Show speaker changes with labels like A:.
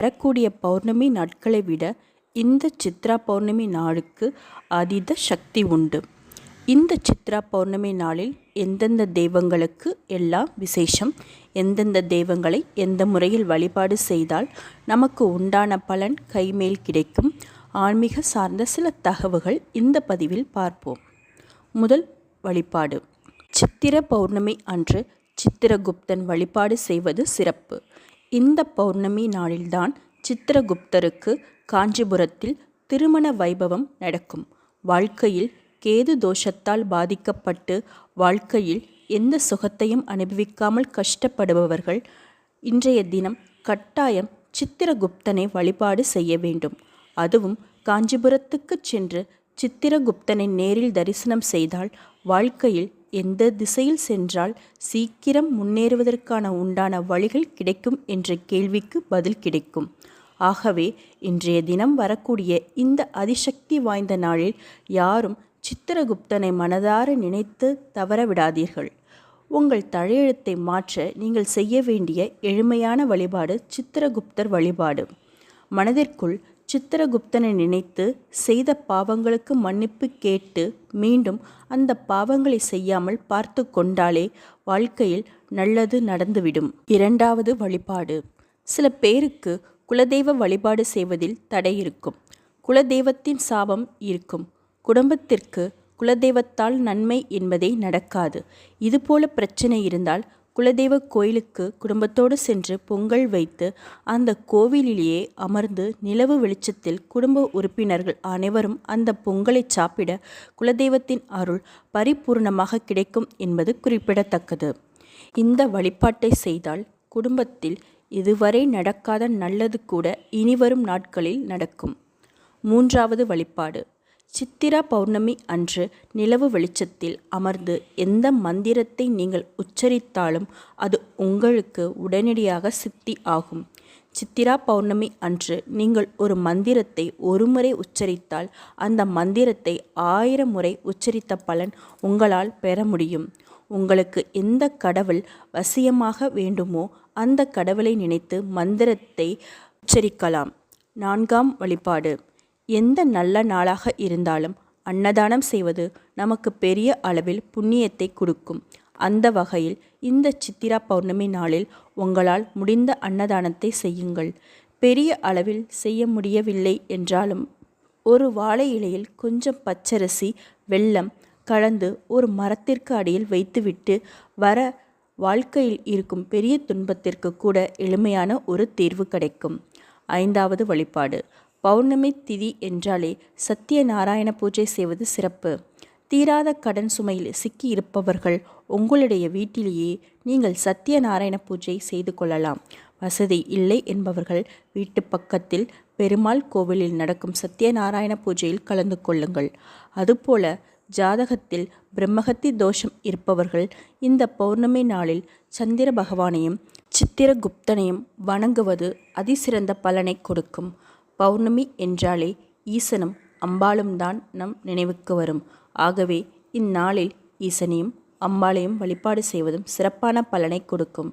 A: வரக்கூடிய பௌர்ணமி நாட்களை விட இந்த சித்ரா பௌர்ணமி நாளுக்கு அதீத சக்தி உண்டு. இந்த சித்ரா பௌர்ணமி நாளில் எந்தெந்த தெய்வங்களுக்கு எல்லாம் விசேஷம் எந்தெந்த தெய்வங்களை எந்த முறையில் வழிபாடு செய்தால் நமக்கு உண்டான பலன் கைமேல் கிடைக்கும் ஆன்மீக சார்ந்த சில தகவல்கள் இந்த பதிவில் பார்ப்போம். முதல் வழிபாடு. சித்திர பௌர்ணமி அன்று சித்திரகுப்தன் வழிபாடு செய்வது சிறப்பு. இந்த பௌர்ணமி நாளில்தான் சித்திரகுப்தருக்கு காஞ்சிபுரத்தில் திருமண வைபவம் நடக்கும். வாழ்க்கையில் கேது தோஷத்தால் பாதிக்கப்பட்டு வாழ்க்கையில் எந்த சுகத்தையும் அனுபவிக்காமல் கஷ்டப்படுபவர்கள் இன்றைய தினம் கட்டாயம் சித்திரகுப்தனை வழிபாடு செய்ய வேண்டும். அதுவும் காஞ்சிபுரத்துக்கு சென்று சித்திரகுப்தனை நேரில் தரிசனம் செய்தால் வாழ்க்கையில் எந்த திசையில் சென்றால் சீக்கிரம் முன்னேறுவதற்கான உண்டான வழிகள் கிடைக்கும் என்ற கேள்விக்கு பதில் கிடைக்கும். ஆகவே இன்றைய தினம் வரக்கூடிய இந்த அதிசக்தி வாய்ந்த நாளில் யாரும் சித்திரகுப்தனை மனதார நினைத்து தவறவிடாதீர்கள். உங்கள் தலையெழுத்தை மாற்ற நீங்கள் செய்ய வேண்டிய எளிமையான வழிபாடு சித்திரகுப்தர் வழிபாடு. மனதிற்குள் சித்திரகுப்தனை நினைத்து செய்த பாவங்களுக்கு மன்னிப்பு கேட்டு மீண்டும் அந்த பாவங்களை செய்யாமல் பார்த்து கொண்டாலே வாழ்க்கையில் நல்லது நடந்துவிடும். இரண்டாவது வழிபாடு. சில பேருக்கு குலதெய்வ வழிபாடு செய்வதில் தடை இருக்கும். குலதெய்வத்தின் சாபம் இருக்கும். குடும்பத்திற்கு குலதெய்வத்தால் நன்மை என்பதே நடக்காது. இதுபோல பிரச்சனை இருந்தால் குலதெய்வ கோயிலுக்கு குடும்பத்தோடு சென்று பொங்கல் வைத்து அந்த கோவிலிலேயே அமர்ந்து நிலவு வெளிச்சத்தில் குடும்ப உறுப்பினர்கள் அனைவரும் அந்த பொங்கலை சாப்பிட குலதெய்வத்தின் அருள் பரிபூர்ணமாக கிடைக்கும் என்பது குறிப்பிடத்தக்கது. இந்த வழிபாட்டை செய்தால் குடும்பத்தில் இதுவரை நடக்காத நல்லது கூட இனிவரும் நாட்களில் நடக்கும். மூன்றாவது வழிபாடு. சித்திரா பௌர்ணமி அன்று நிலவு வெளிச்சத்தில் அமர்ந்து எந்த மந்திரத்தை நீங்கள் உச்சரித்தாலும் அது உங்களுக்கு உடனடியாக சித்தி ஆகும். சித்திரா பௌர்ணமி அன்று நீங்கள் ஒரு மந்திரத்தை ஒரு முறை உச்சரித்தால் அந்த மந்திரத்தை ஆயிரம் முறை உச்சரித்த பலன் உங்களால் பெற முடியும். உங்களுக்கு எந்த கடவுள் வசியமாக வேண்டுமோ அந்த கடவுளை நினைத்து மந்திரத்தை உச்சரிக்கலாம். நான்காம் வழிபாடு. எந்த நல்ல நாளாக இருந்தாலும் அன்னதானம் செய்வது நமக்கு பெரிய அளவில் புண்ணியத்தை கொடுக்கும். அந்த வகையில் இந்த சித்திரா பௌர்ணமி நாளில் உங்களால் முடிந்த அன்னதானத்தை செய்யுங்கள். பெரிய அளவில் செய்ய முடியவில்லை என்றாலும் ஒரு வாழை இலையில் கொஞ்சம் பச்சரிசி வெள்ளம் கலந்து ஒரு மரத்திற்கு அடியில் வைத்துவிட்டு வர வாழ்க்கையில் இருக்கும் பெரிய துன்பத்திற்கு கூட எளிமையான ஒரு தீர்வு கிடைக்கும். ஐந்தாவது வழிபாடு. பௌர்ணமி திதி என்றாலே சத்தியநாராயண பூஜை செய்வது சிறப்பு. தீராத கடன் சுமையில் சிக்கி இருப்பவர்கள் உங்களுடைய வீட்டிலேயே நீங்கள் சத்தியநாராயண பூஜை செய்து கொள்ளலாம். வசதி இல்லை என்பவர்கள் வீட்டு பக்கத்தில் பெருமாள் கோவிலில் நடக்கும் சத்தியநாராயண பூஜையில் கலந்து கொள்ளுங்கள். அதுபோல ஜாதகத்தில் பிரம்மகத்தி தோஷம் இருப்பவர்கள் இந்த பௌர்ணமி நாளில் சந்திர பகவானையும் சித்திரகுப்தனையும் வணங்குவது அதிசிறந்த பலனை கொடுக்கும். பௌர்ணமி என்றாலே ஈசனும் அம்பாளும் தான் நம் நினைவுக்கு வரும். ஆகவே இந்நாளில் ஈசனையும் அம்பாளையும் வழிபாடு செய்வதும் சிறப்பான பலனை கொடுக்கும்.